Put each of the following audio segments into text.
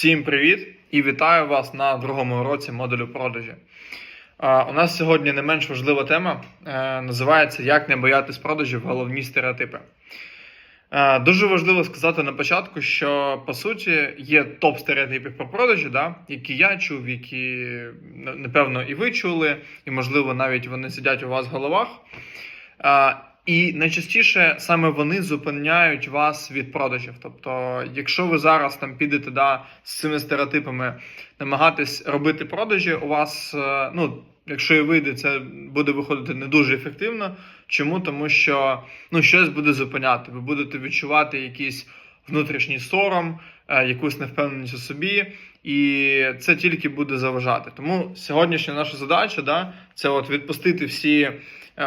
Всім привіт і вітаю вас на другому уроці модулю продажі. У нас сьогодні не менш важлива тема. е, Називається Як не боятись продажів головні стереотипи. Е, Дуже важливо сказати на початку, що по суті є топ стереотипів про продажі, да, які я чув, які напевно і ви чули, і можливо навіть вони сидять у вас в головах. І найчастіше саме вони зупиняють вас від продажів. Тобто, якщо ви зараз там підете да, з цими стереотипами намагатись робити продажі, у вас, е, ну, якщо і вийде, це буде виходити не дуже ефективно. Чому? Тому що ну, щось буде зупиняти. Ви будете відчувати якийсь внутрішній сором, е, якусь невпевненість у собі, і це тільки буде заважати. Тому сьогоднішня наша задача да, це от відпустити всі,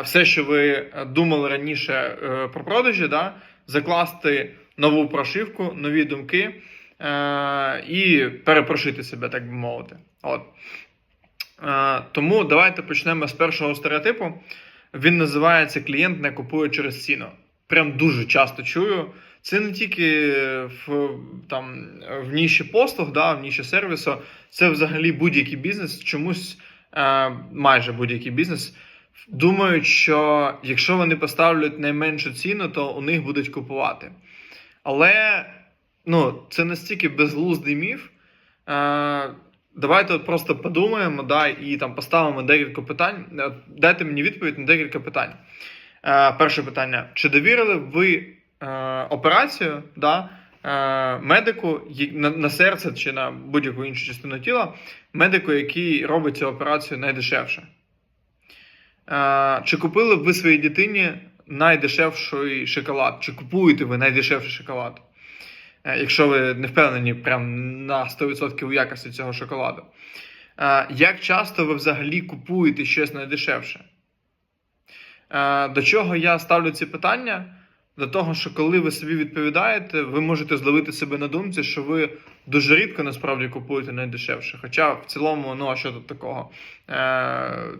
все, що ви е, думали раніше е, про продажі, да, закласти нову прошивку, нові думки е, і перепрошити себе, так би мовити. От. Е, тому давайте почнемо з першого стереотипу. Він називається клієнт не купує через ціну. Прям дуже часто чую. Це не тільки в, там, в ніші послуг, да, в ніші сервісу, це взагалі будь-який бізнес, чомусь е, майже будь-який бізнес. Думають, що якщо вони поставлять найменшу ціну, то у них будуть купувати. Але ну, це настільки безглуздий міф. Е, Давайте от просто подумаємо да, і там поставимо декілька питань. Е, Дайте мені відповідь на декілька питань. Е, перше питання: чи довірили ви е, операцію да, е, медику на, на серце чи на будь-яку іншу частину тіла, медику, який робить цю операцію найдешевше? Чи купили б ви своїй дитині найдешевший шоколад? Чи купуєте ви найдешевший шоколад? Е, Якщо ви не впевнені прям на 100% у якості цього шоколаду. Е, Як часто ви взагалі купуєте щось найдешевше? Е, До чого я ставлю ці питання? До того, що коли ви собі відповідаєте, ви можете зловити себе на думці, що ви дуже рідко насправді купуєте найдешевше. Хоча в цілому, ну а що тут такого? Е,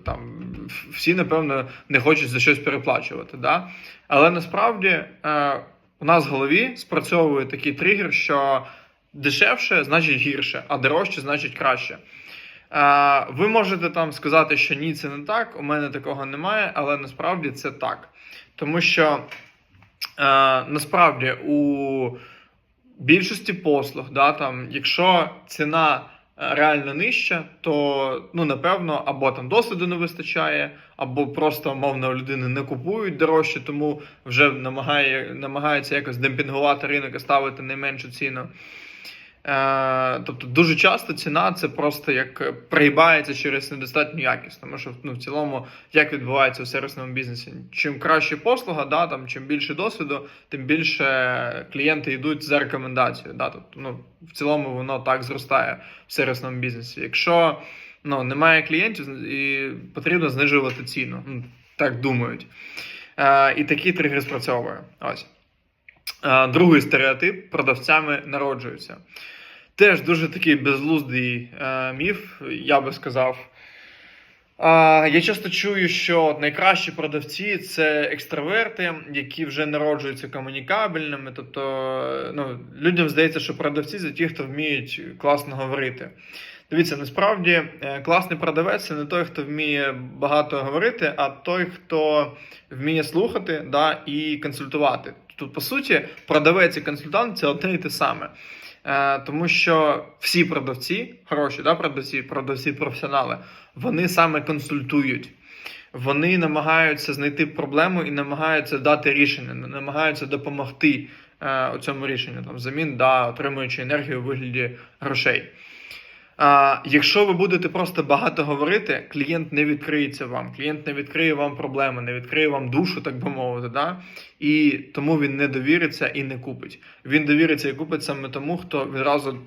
там, всі, напевно, не хочуть за щось переплачувати. Да? Але насправді е, у нас в голові спрацьовує такий тригер, що дешевше значить гірше, а дорожче значить краще. Е, Ви можете там сказати, що ні, це не так, у мене такого немає, але насправді це так. Тому що насправді у більшості послуг, да, там, якщо ціна е, реально нижча, то ну, напевно, або там досвіду не вистачає, або просто, мовно, людини не купують дорожче, тому вже намагає, намагаються якось демпінгувати ринок і ставити найменшу ціну. Е, тобто дуже часто ціна це просто як проїбається через недостатню якість, тому що ну, в цілому як відбувається у сервісному бізнесі. Чим краще послуга, да, там, чим більше досвіду, тим більше клієнти йдуть за рекомендацією. Да, тобто, ну, в цілому воно так зростає в сервісному бізнесі. Якщо ну, немає клієнтів і потрібно знижувати ціну, ну, так думають. Е, і такий тригер спрацьовує. Ось. Е, Другий стереотип продавцями народжуються. Теж дуже такий безглуздий е, міф, я би сказав. Е, я часто чую, що найкращі продавці це екстраверти, які вже народжуються комунікабельними. Тобто, ну, людям здається, що продавці це ті, хто вміють класно говорити. Дивіться, насправді е, класний продавець це не той, хто вміє багато говорити, а той, хто вміє слухати да, і консультувати. Тут, по суті, продавець і консультант це одне і те саме. Е, тому що всі продавці, хороші да, продавці, продавці професіонали, вони саме консультують. Вони намагаються знайти проблему і намагаються дати рішення, намагаються допомогти е, у цьому рішенню, там, взамін, да, отримуючи енергію у вигляді грошей. А, якщо ви будете просто багато говорити, клієнт не відкриється вам. Клієнт не відкриє вам проблеми, не відкриє вам душу, так би мовити. Да? І тому він не довіриться і не купить. Він довіриться і купить саме тому, хто відразу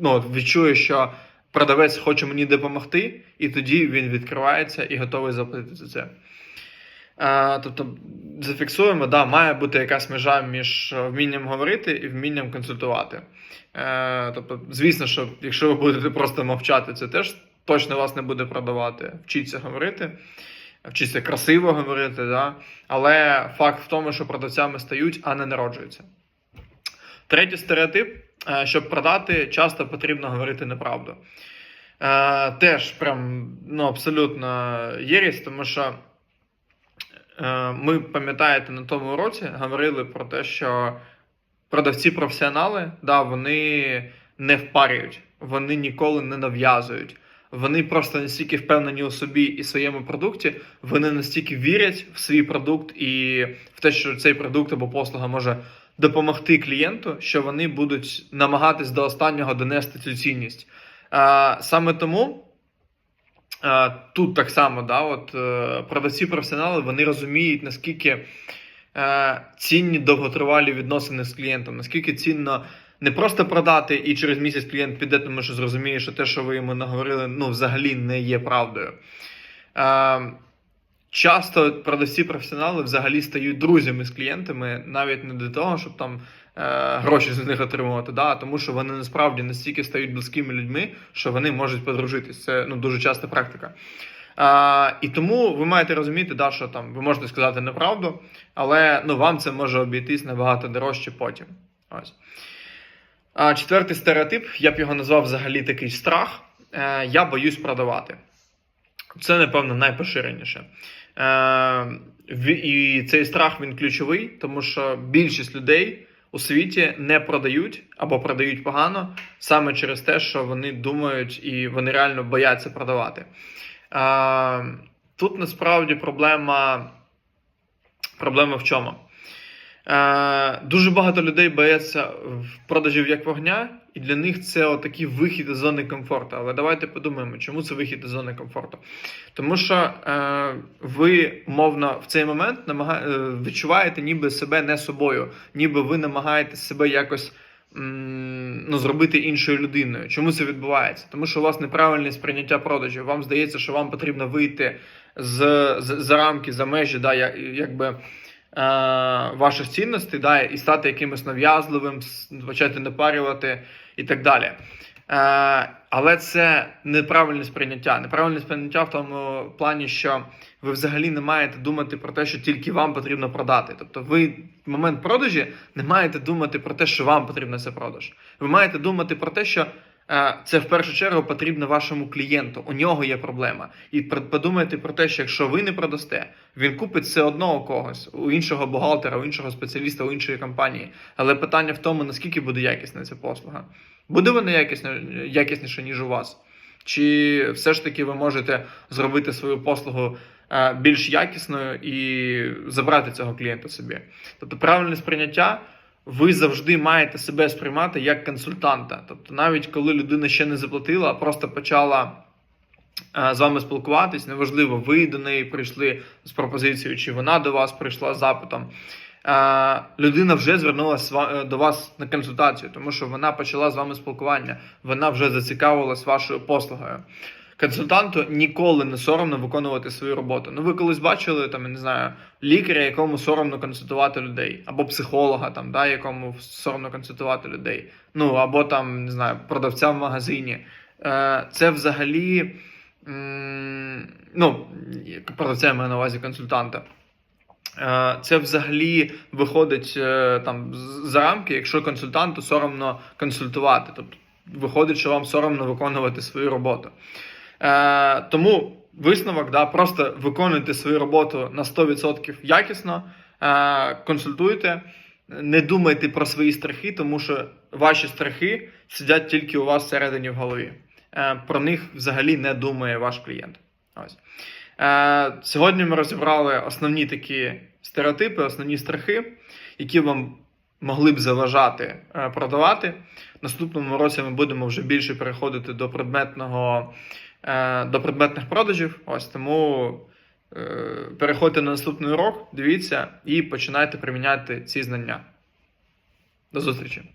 ну, відчує, що продавець хоче мені допомогти, і тоді він відкривається і готовий заплатити за це. А, тобто, зафіксуємо, да, має бути якась межа між вмінням говорити і вмінням консультувати. Е, тобто, звісно, що якщо ви будете просто мовчати, це теж точно вас не буде продавати. Вчіться говорити, вчіться красиво говорити, да? але факт в тому, що продавцями стають, а не народжуються. Третій стереотип е, щоб продати, часто потрібно говорити неправду. Е, Теж прям ну, абсолютно єрість, тому що ми, пам'ятаєте, на тому уроці говорили про те, що продавці-професіонали, да, вони не впарюють, вони ніколи не нав'язують. Вони просто настільки впевнені у собі і своєму продукті, вони настільки вірять в свій продукт і в те, що цей продукт або послуга може допомогти клієнту, що вони будуть намагатись до останнього донести цю цінність. Саме тому тут так само, да, от, е, продавці-професіонали вони розуміють, наскільки цінні довготривалі відносини з клієнтом, наскільки цінно не просто продати, і через місяць клієнт піде, тому що зрозуміє, що те, що ви йому наговорили, ну, взагалі не є правдою. Е, часто продавці-професіонали взагалі стають друзями з клієнтами, навіть не для того, щоб там е, гроші з них отримувати, да, тому що вони насправді настільки стають близькими людьми, що вони можуть подружитись. Це ну, дуже часта практика. А, і тому ви маєте розуміти, да, що там ви можете сказати неправду, але ну, вам це може обійтись набагато дорожче потім. Ось. А, четвертий стереотип, я б його назвав взагалі такий страх. Е, я боюсь продавати. Це, напевно, найпоширеніше. Е, і цей страх він ключовий, тому що більшість людей у світі не продають або продають погано саме через те, що вони думають і вони реально бояться продавати. Тут насправді проблема, проблема в чому? Дуже багато людей бояться в продажів як вогня, і для них це отакий вихід із зони комфорту. Але давайте подумаємо, чому це вихід із зони комфорту. Тому що е, ви, мовно, в цей момент намага... е, відчуваєте ніби себе не собою, ніби ви намагаєтесь себе якось ну, зробити іншою людиною. Чому це відбувається? Тому що у вас неправильне сприйняття продажів. Вам здається, що вам потрібно вийти з, з, за рамки, за межі, да, якби. е, Ваших цінностей, да, і стати якимось нав'язливим, почати напарювати і так далі. Е, але це неправильне сприйняття. Неправильне сприйняття в тому плані, що ви взагалі не маєте думати про те, що тільки вам потрібно продати. Тобто, ви в момент продажі не маєте думати про те, що вам потрібно це продаж. Ви маєте думати про те, що е, це в першу чергу потрібно вашому клієнту. У нього є проблема. І подумайте про те, що якщо ви не продасте, він купить все одно у когось, у іншого бухгалтера, у іншого спеціаліста, у іншої компанії. Але питання в тому, наскільки буде якісна ця послуга. Буде вона якісна, якісніша, ніж у вас? Чи все ж таки ви можете зробити свою послугу більш якісною і забрати цього клієнта собі? Тобто, правильне сприйняття. Ви завжди маєте себе сприймати як консультанта. Тобто, навіть коли людина ще не заплатила, а просто почала е, з вами спілкуватись, неважливо, ви до неї прийшли з пропозицією, чи вона до вас прийшла з запитом. Е, Людина вже звернулася до вас на консультацію, тому що вона почала з вами спілкування, вона вже зацікавилась вашою послугою. Консультанту ніколи не соромно виконувати свою роботу. Ну, ви колись бачили там, я не знаю, лікаря, якому соромно консультувати людей, або психолога, там, да, якому соромно консультувати людей. Ну або там не знаю, продавця в магазині. Е, Це взагалі ну, продавця я маю на увазі консультанта. Е, Це взагалі виходить е, там за рамки, якщо консультанту соромно консультувати. Тобто виходить, що вам соромно виконувати свою роботу. Е, тому висновок, да, просто виконуйте свою роботу на 100% якісно, е, консультуйте, не думайте про свої страхи, тому що ваші страхи сидять тільки у вас всередині в голові. Е, про них взагалі не думає ваш клієнт. Ось. Е, сьогодні ми розібрали основні такі стереотипи, основні страхи, які вам могли б заважати е, продавати. Наступному році ми будемо вже більше переходити до предметного до предметних продажів. Ось тому е, переходьте на наступний урок, дивіться і починайте приміняти ці знання. До зустрічі!